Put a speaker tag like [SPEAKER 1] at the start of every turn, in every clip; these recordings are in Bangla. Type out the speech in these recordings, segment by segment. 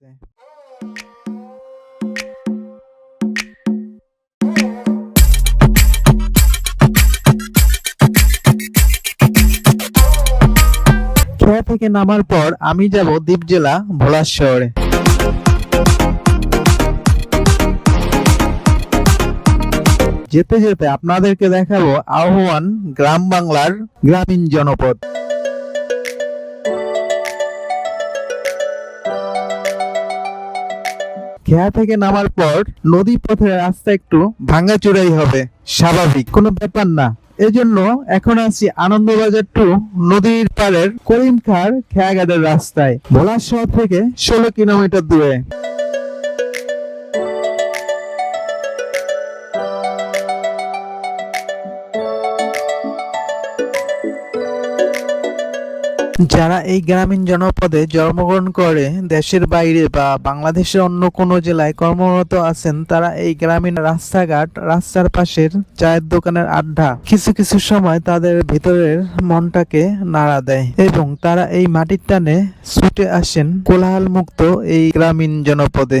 [SPEAKER 1] খেয়া থেকে নামার পর আমি যাব দ্বীপ জেলা ভোলার শহরে। যেতে যেতে আপনাদেরকে দেখাবো আহ্বান গ্রাম বাংলার গ্রামীণ জনপদ। খেয়া থেকে নামার পর নদী পথের রাস্তা একটু ভাঙ্গাচুরাই হবে, স্বাভাবিক। কোনো ব্যাপার না। এজন্য এখন আছি আনন্দবাজার টু নদীর পাড়ের করিমখার খেয়াঘাটের রাস্তায় ভোলা শহর থেকে ষোলো কিলোমিটার দূরে। যারা এই গ্রামীণ জনপদে জন্মগ্রহণ করে, দেশের বাইরে বা বাংলাদেশের অন্য কোনো জেলায় কর্মরত আছেন, তারা এই গ্রামীণ রাস্তাঘাট, রাস্তার পাশের চায়ের দোকানের আড্ডা কিছু কিছু সময় তাদের ভিতরের মনটাকে নাড়া দেয় এবং তারা এই মাটির টানে ছুটে আসেন কোলাহল মুক্ত এই গ্রামীণ জনপদে।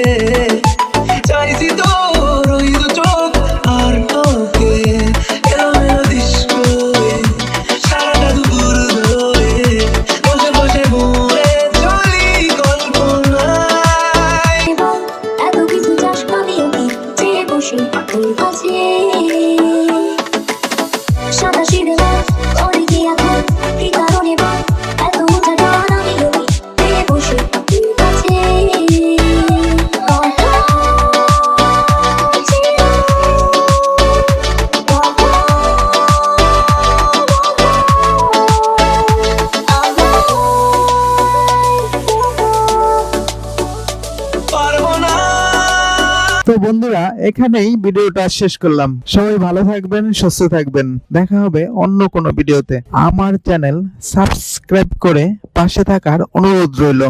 [SPEAKER 1] তো বন্ধুরা, এখানেই ভিডিওটা শেষ করলাম। সবাই ভালো থাকবেন, সুস্থ থাকবেন। দেখা হবে অন্য কোনো ভিডিওতে। আমার চ্যানেল সাবস্ক্রাইব করে পাশে থাকার অনুরোধ রইল।